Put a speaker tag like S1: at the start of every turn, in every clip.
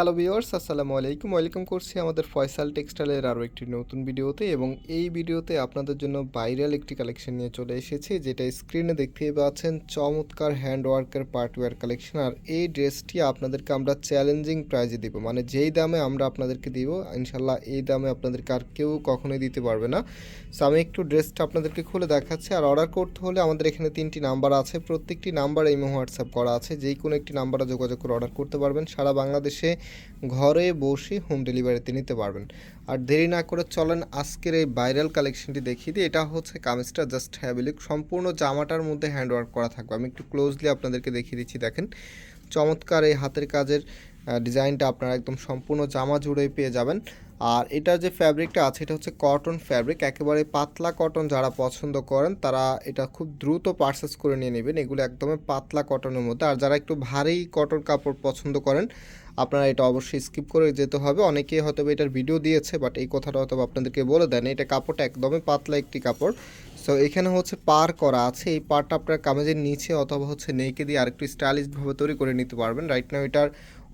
S1: Hello viewers আসসালামু আলাইকুম। Welcome করছি আমাদের ফয়সাল টেক্সটাইলের আরও একটি নতুন ভিডিওতে এবং এই ভিডিওতে আপনাদের জন্য ভাইরাল একটি কালেকশন নিয়ে চলে এসেছি, যেটা স্ক্রিনে দেখতে পাচ্ছেন, চমৎকার হ্যান্ড ওয়ার্কের পার্টওয়্যার কালেকশন আর এই ড্রেসটি আপনাদেরকে আমরা চ্যালেঞ্জিং প্রাইজে দিব মানে যেই দামে আমরা আপনাদেরকে দিব ইনশাল্লাহ এই দামে আপনাদেরকে আর কেউ কখনোই দিতে পারবে না। সো আমি একটু ড্রেসটা আপনাদেরকে খুলে দেখাচ্ছি, আর অর্ডার করতে হলে আমাদের এখানে তিনটি নাম্বার আছে। প্রত্যেকটি নাম্বার এই হোয়াটসঅ্যাপ করা আছে যেই কোনো একটি নাম্বারে যোগাযোগ করে অর্ডার করতে পারবেন। সারা বাংলাদেশে ঘরে বসে হোম ডেলিভারিতে নিতে পারবেন। আর দেরি না করে চলেন আজকের এই ভাইরাল কালেকশনটি দেখিয়ে দিই। এটা হচ্ছে কামিজটা জাস্ট হ্যাবিলিক সম্পূর্ণ জামাটার মধ্যে হ্যান্ড ওয়ার্ক করা থাকবে। আমি একটু ক্লোজলি আপনাদেরকে দেখিয়ে দিচ্ছি, দেখেন। চমৎকার এই হাতের কাজের ডিজাইনটা আপনারা একদম সম্পূর্ণ জামা জুড়েই পেয়ে যাবেন। আর এটার যে ফ্যাব্রিকটা আছে, এটা হচ্ছে কটন ফ্যাব্রিক একেবারে পাতলা কটন যারা পছন্দ করেন, তারা এটা খুব দ্রুত পারচেস করে নিয়ে নেবেন। এগুলো একদমই পাতলা কটনের মধ্যে। আর যারা একটু ভারী কটন কাপড় পছন্দ করেন, আপনারা এটা অবশ্যই স্কিপ করে যেতে হবে। অনেকেই হয়তো এটার ভিডিও দিয়েছে বাট এই কথাটা হয়তো আপনাদেরকে বলে দেন এটা কাপড়টা একদমই পাতলা একটি কাপড়। সো এখানে হচ্ছে পার করা আছে। এই পারটা আপনার কামেজের নিচে অথবা হচ্ছে নেইকে দিয়ে আরেকটু স্টাইলিশভাবে তৈরি করে নিতে পারবেন। রাইট নাও এটার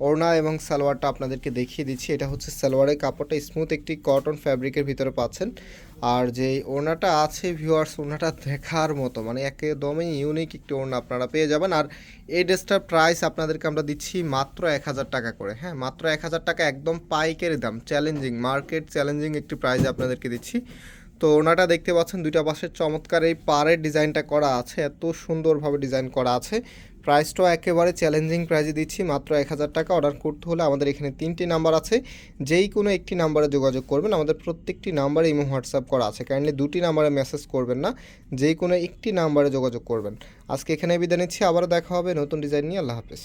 S1: ওড়না এবং সালোয়ারটা আপনাদেরকে দেখিয়ে দিচ্ছি। এটা হচ্ছে সালোয়ারের কাপড়টা। স্মুথ একটি কটন ফ্যাব্রিকের ভিতরে পাচ্ছেন। আর যে ওড়নাটা আছে ভিউয়ার্স ওড়নাটা দেখার মতো। মানে একদমই ইউনিক একটি ওড়না আপনারা পেয়ে যাবেন। আর এই ড্রেসটার প্রাইস আপনাদেরকে আমরা দিচ্ছি মাত্র এক হাজার টাকা করে। হ্যাঁ মাত্র এক হাজার টাকা একদম পাইকারি দাম। চ্যালেঞ্জিং মার্কেট চ্যালেঞ্জিং একটি প্রাইস আপনাদেরকে দিচ্ছি। তো ওনাটা দেখতে পাচ্ছেন দুইটা পাশের চমৎকার এই পাড়ের ডিজাইনটা করা আছে, এত সুন্দরভাবে ডিজাইন করা আছে। প্রাইসটাও একেবারে চ্যালেঞ্জিং প্রাইজে দিচ্ছি, মাত্র এক হাজার টাকা। অর্ডার করতে হলে আমাদের এখানে তিনটি নাম্বার আছে, যেই কোনো একটি নাম্বারে যোগাযোগ করবেন। আমাদের প্রত্যেকটি নাম্বারে ইমো, হোয়াটসঅ্যাপ করা আছে। কাইন্ডলি দুটি নাম্বারে মেসেজ করবেন না, যেই কোনো একটি নাম্বারে যোগাযোগ করবেন। আজকে এখানে বিদায় নিচ্ছি, আবারও দেখা হবে নতুন ডিজাইন নিয়ে। আল্লাহ হাফেজ।